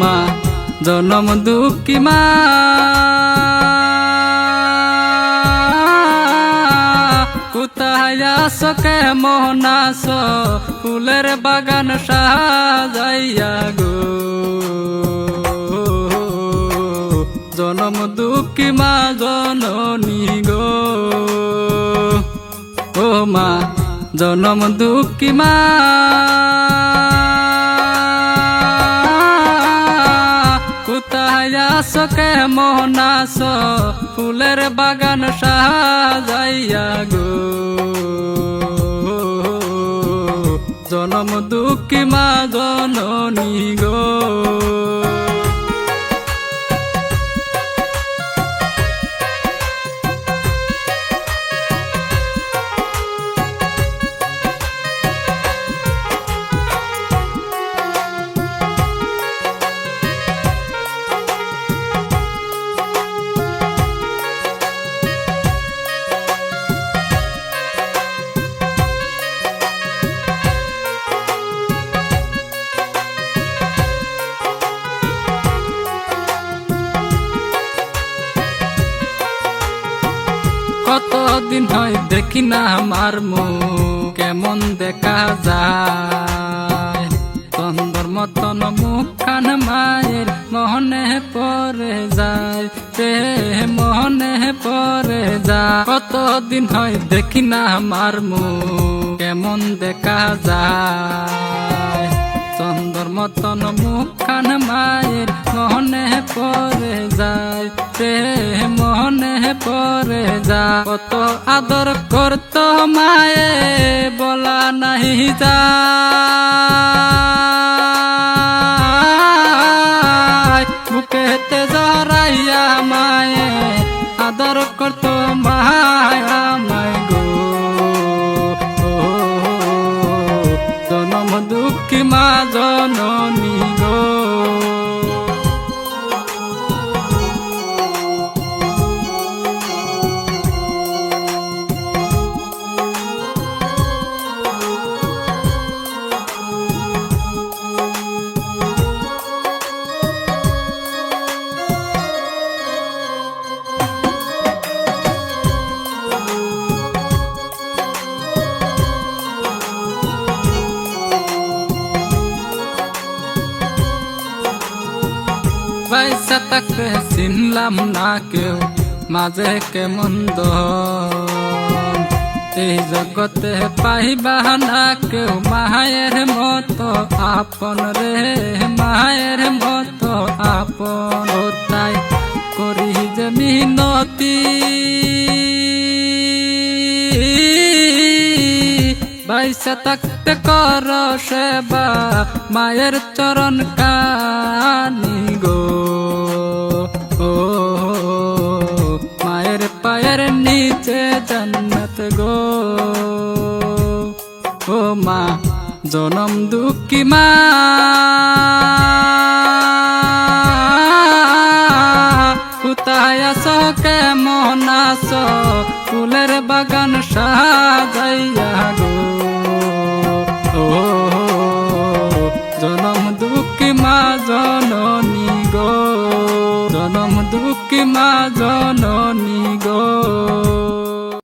মা, জনম দুঃখী মা। কোথায় আসো কে মোহনাস ফুলের বাগান সাজাইয়া গো। জনম দুঃখী মা, জননী গো। ও মা, জনম দুঃখী মা। আসো কে মোহনাস ফুলের বাগান সাজাইয়া গো। জনম দুঃখী মা জননী গো। কতদিন হয় দেখি না আমার মুখ, কেমন দেখা যায়। তন্দর মতন মুখ কান মায়ের মহনে পরে যায় তে মহনে পরে যা কতদিন হয় দেখি না আমার মুখ, কেমন দেখা যায়। পরে যা কত আদর করত মায়ে বলা নাহি যায় পয়সা তাকে চিনলাম না কেউ। মাঝে কেমন এই জগতে পাইবা না কেউ। মায়ের মতো আপন রে, মায়ের মতো আপন। তাই করি যে মিনতি। বাইসা থাকতে কর সেবা, মায়ের চরণ কানি গো। ও, মায়ের পায়ের নিচে জন্নত গো। ও মা, জনম দুঃখী মা। কোথায় আসো ফুলের বাগান সাজাইয়া গো। জনম মা জননী গো।